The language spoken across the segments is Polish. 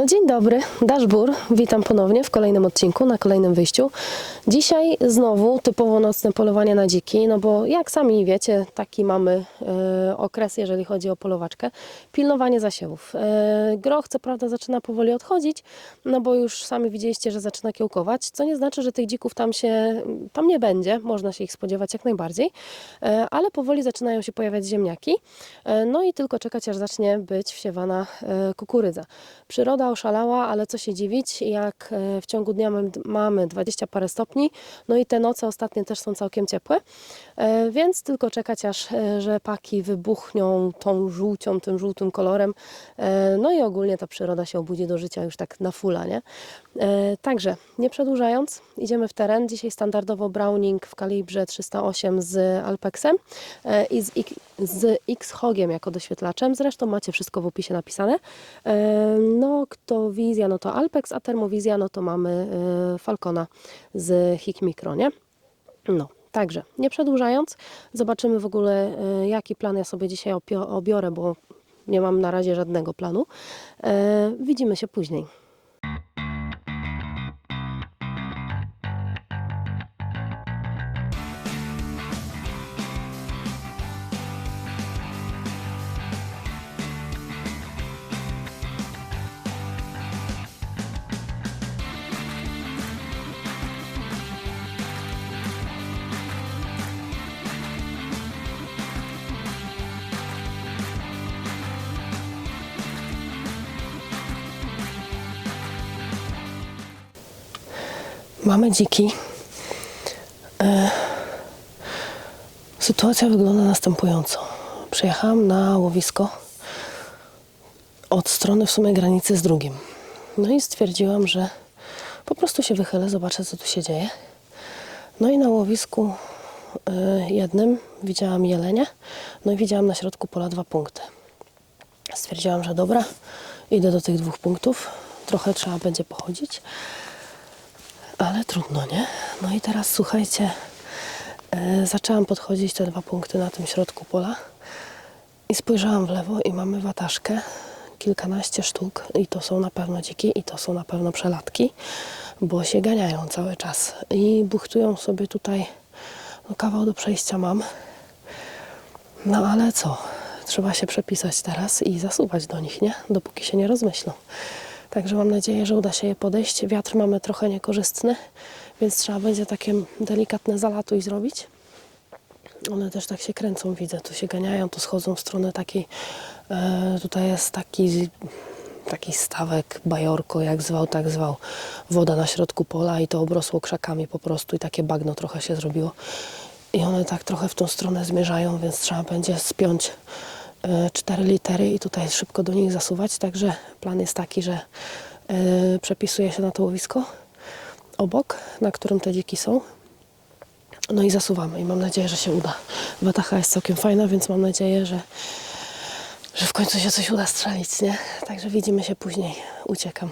No dzień dobry, Daszbur. Witam ponownie w kolejnym odcinku, na kolejnym wyjściu. Dzisiaj znowu typowo nocne polowanie na dziki, no bo jak sami wiecie, taki mamy e, okres, jeżeli chodzi o polowaczkę. Pilnowanie zasiewów. E, groch co prawda zaczyna powoli odchodzić, no bo już sami widzieliście, że zaczyna kiełkować, co nie znaczy, że tych dzików tam się, tam nie będzie, można się ich spodziewać jak najbardziej, e, ale powoli zaczynają się pojawiać ziemniaki, no i tylko czekać, aż zacznie być wsiewana e, kukurydza. Przyroda oszalała, ale co się dziwić, jak e, w ciągu dnia mam- mamy 20 parę stopni, no i te noce ostatnie też są całkiem ciepłe, e, więc tylko czekać aż rzepaki wybuchną tą żółcią, tym żółtym kolorem, e, no i ogólnie ta przyroda się obudzi do życia już tak na fula, nie? Także, nie przedłużając, idziemy w teren. Dzisiaj standardowo Browning w kalibrze 308 z Alpexem i z, z X-Hogiem jako doświetlaczem. Zresztą macie wszystko w opisie napisane. E, Noctowizja no to Alpex, a Termowizja no to mamy e, Falcona z Hik Micro, nie? No, także nie przedłużając, zobaczymy w ogóle e, jaki plan ja sobie dzisiaj obiorę, bo nie mam na razie żadnego planu. Widzimy się później. Mamy dziki. E, Sytuacja wygląda następująco. Przyjechałam na łowisko od strony w sumie granicy z drugim. No i stwierdziłam, że po prostu się wychylę, zobaczę co tu się dzieje. No i na łowisku e, jednym widziałam jelenie, no i widziałam na środku pola dwa punkty. Stwierdziłam, że dobra, idę do tych dwóch punktów. Trochę trzeba będzie pochodzić. Ale trudno, nie? No i teraz słuchajcie, e, zaczęłam podchodzić te dwa punkty na tym środku pola i spojrzałam w lewo i mamy wataszkę, kilkanaście sztuk i to są na pewno dziki i to są na pewno przelatki, bo się ganiają cały czas i buchtują sobie tutaj, no kawał do przejścia mam. No ale co? Trzeba się przepisać teraz i zasuwać do nich, nie? Dopóki się nie rozmyślą. Także mam nadzieję, że uda się je podejść. Wiatr mamy trochę niekorzystny, więc trzeba będzie takie delikatne zalatuj zrobić. One też tak się kręcą, widzę. Tu się ganiają, tu schodzą w stronę takiej. E, tutaj jest taki, taki stawek, bajorko, jak zwał, tak zwał. Woda na środku pola i to obrosło krzakami po prostu i takie bagno trochę się zrobiło. I one tak trochę w tą stronę zmierzają, więc trzeba będzie spiąć cztery litery i tutaj szybko do nich zasuwać. Także plan jest taki, że e, przepisuję się na to łowisko obok, na którym te dziki są. No i zasuwamy i mam nadzieję, że się uda. Watacha jest całkiem fajna, więc mam nadzieję, że, że w końcu się coś uda strzelić, nie? Także widzimy się później. Uciekam.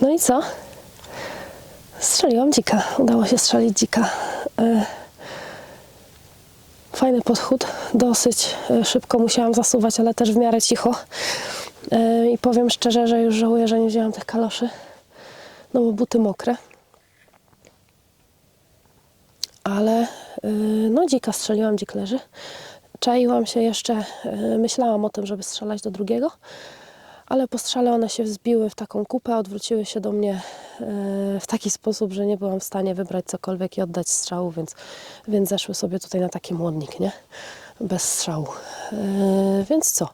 No i co? Strzeliłam dzika. Udało się strzelić dzika. E, Fajny podchód. Dosyć e, szybko musiałam zasuwać, ale też w miarę cicho. E, I powiem szczerze, że już żałuję, że nie wzięłam tych kaloszy. No bo buty mokre. Ale no dzika strzeliłam, dzik leży. Czaiłam się jeszcze, myślałam o tym, żeby strzelać do drugiego, ale po strzale one się wzbiły w taką kupę, odwróciły się do mnie y, w taki sposób, że nie byłam w stanie wybrać cokolwiek i oddać strzału, więc, więc zeszły sobie tutaj na taki młodnik, nie? Bez strzału. Y, Więc co?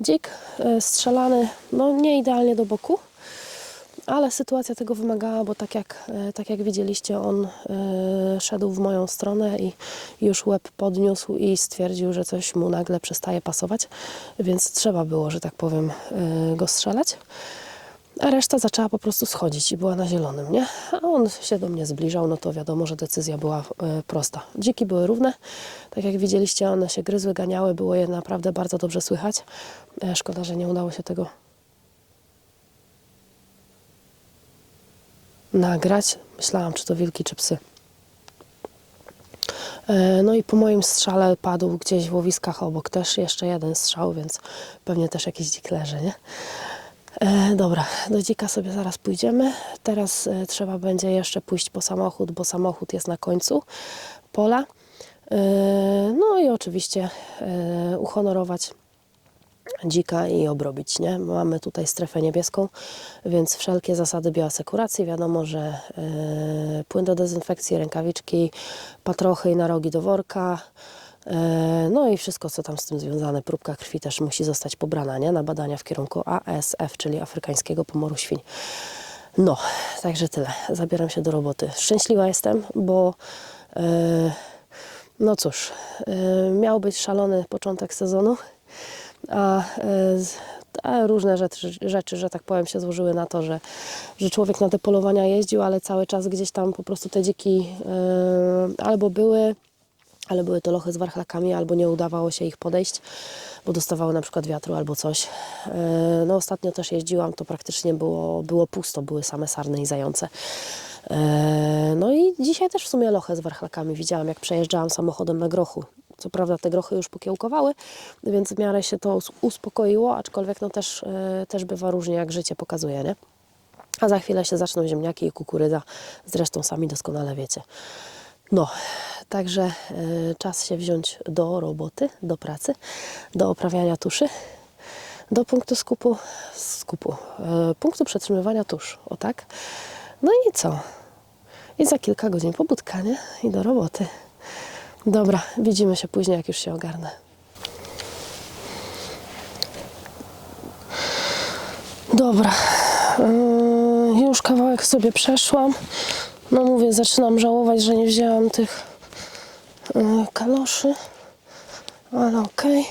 Dzik y, strzelany, no nie idealnie do boku, ale sytuacja tego wymagała, bo tak jak, e, tak jak widzieliście, on e, szedł w moją stronę i już łeb podniósł i stwierdził, że coś mu nagle przestaje pasować, więc trzeba było, że tak powiem, e, go strzelać. A reszta zaczęła po prostu schodzić i była na zielonym, nie? A on się do mnie zbliżał, no to wiadomo, że decyzja była prosta. Dziki były równe, tak jak widzieliście, one się gryzły, ganiały, było je naprawdę bardzo dobrze słychać. Szkoda, że nie udało się tego nagrać. Myślałam, czy to wilki, czy psy. E, No i po moim strzale padł gdzieś w łowiskach obok też jeszcze jeden strzał, więc pewnie też jakiś dzik leży, nie? E, dobra, do dzika sobie zaraz pójdziemy. Teraz e, trzeba będzie jeszcze pójść po samochód, bo samochód jest na końcu pola. E, no i oczywiście e, uhonorować dzika i obrobić, nie? Mamy tutaj strefę niebieską, więc wszelkie zasady bioasekuracji, wiadomo, że e, płyn do dezynfekcji, rękawiczki, patrochy i narogi do worka, e, no i wszystko, co tam z tym związane. Próbka krwi też musi zostać pobrana, nie? Na badania w kierunku ASF, czyli afrykańskiego pomoru świń. No, także tyle. Zabieram się do roboty. Szczęśliwa jestem, bo e, no cóż, e, miał być szalony początek sezonu, a, e, a różne rzeczy, rzeczy, że tak powiem, się złożyły na to, że, że człowiek na te polowania jeździł, ale cały czas gdzieś tam po prostu te dziki e, albo były, ale były to lochy z warchlakami, albo nie udawało się ich podejść, bo dostawały na przykład wiatru albo coś. E, No ostatnio też jeździłam, to praktycznie było, było pusto, były same sarny i zające. No i dzisiaj też w sumie lochę z warchlakami widziałam, jak przejeżdżałam samochodem na grochu. Co prawda te grochy już pokiełkowały, więc w miarę się to us- uspokoiło, aczkolwiek no też, e, też bywa różnie, jak życie pokazuje, nie? A za chwilę się zaczną ziemniaki i kukurydza, zresztą sami doskonale wiecie. No, także e, czas się wziąć do roboty, do pracy, do oprawiania tuszy, do punktu skupu, skupu, e, punktu przetrzymywania tusz, o tak. No i co? I za kilka godzin pobudka, nie? I do roboty. Dobra, widzimy się później, jak już się ogarnę. Dobra, yy, już kawałek sobie przeszłam. No mówię, zaczynam żałować, że nie wzięłam tych yy, kaloszy, ale okej.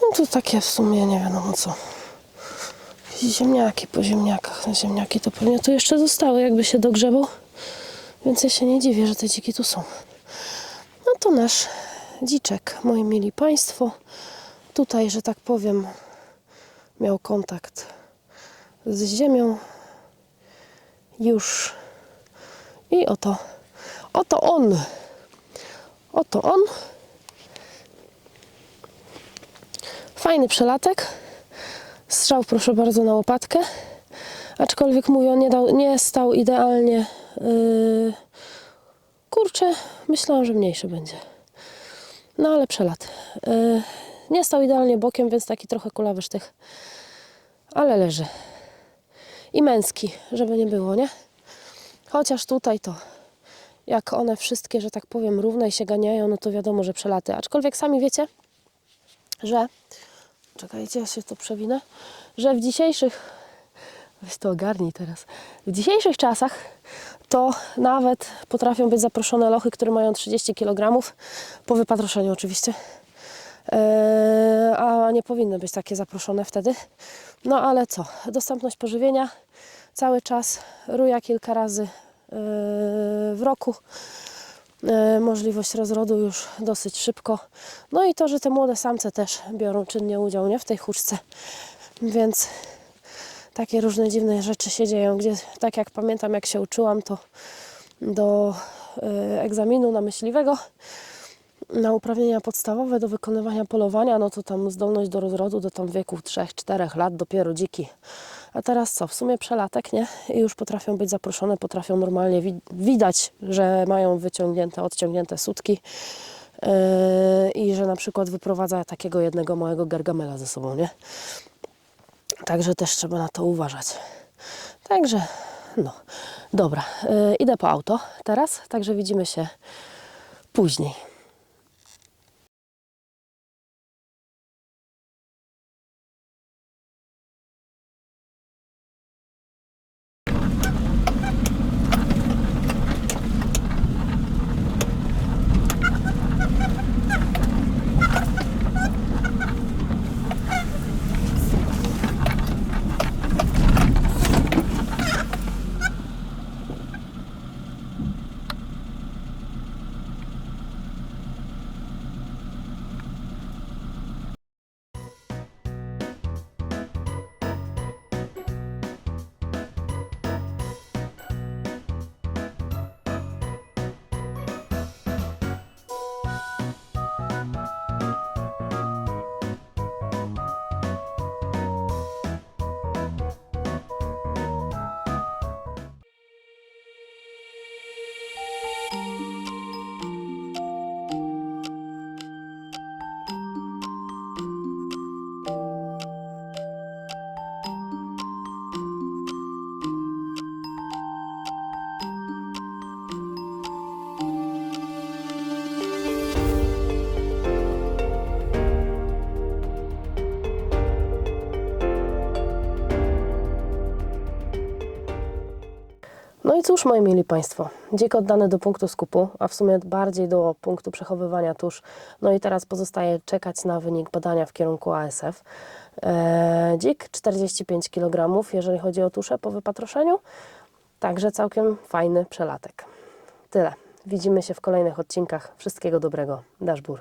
No to takie w sumie nie wiadomo co. Ziemniaki po ziemniakach. Ziemniaki to pewnie tu jeszcze zostały, jakby się dogrzebał. Więc ja się nie dziwię, że te dziki tu są. No to nasz dziczek, moi mili Państwo. Tutaj, że tak powiem, miał kontakt z ziemią. Już. I oto, oto on. Oto on. Fajny przelatek. Strzał, proszę bardzo, na łopatkę. Aczkolwiek on nie, dał, nie stał idealnie. Yy, kurczę, myślałam, że mniejszy będzie. No ale przelat. Yy, nie stał idealnie bokiem, więc taki trochę kulawy sztych. Ale leży. I męski, żeby nie było, nie? Chociaż tutaj to, jak one wszystkie, że tak powiem, równe i się ganiają, no to wiadomo, że przelaty. Aczkolwiek sami wiecie, że czekajcie, ja się to przewinę, że w dzisiejszych weź to ogarnij teraz, w dzisiejszych czasach to nawet potrafią być zaproszone lochy, które mają 30 kg po wypatroszeniu oczywiście. Eee, a nie powinny być takie zaproszone wtedy. No ale co? Dostępność pożywienia cały czas, ruja kilka razy eee, w roku. E, możliwość rozrodu już dosyć szybko. No i to, że te młode samce też biorą czynnie udział nie, w tej huczce. Więc takie różne dziwne rzeczy się dzieją, gdzie tak jak pamiętam, jak się uczyłam, to do e, egzaminu na myśliwego na uprawnienia podstawowe do wykonywania polowania, no to tam zdolność do rozrodu do tam wieku 3-4 lat dopiero dziki. A teraz co? W sumie przelatek, nie? I już potrafią być zaproszone, potrafią normalnie wi- widać, że mają wyciągnięte, odciągnięte sutki yy, i że na przykład wyprowadza takiego jednego małego gargamela ze sobą, nie? Także też trzeba na to uważać. Także, no, dobra, yy, idę po auto teraz, także widzimy się później. No i cóż, moi mili Państwo, dzik oddany do punktu skupu, a w sumie bardziej do punktu przechowywania tusz. No i teraz pozostaje czekać na wynik badania w kierunku ASF. Eee, dzik 45 kg, jeżeli chodzi o tuszę po wypatroszeniu. Także całkiem fajny przelatek. Tyle. Widzimy się w kolejnych odcinkach. Wszystkiego dobrego. Daszbur.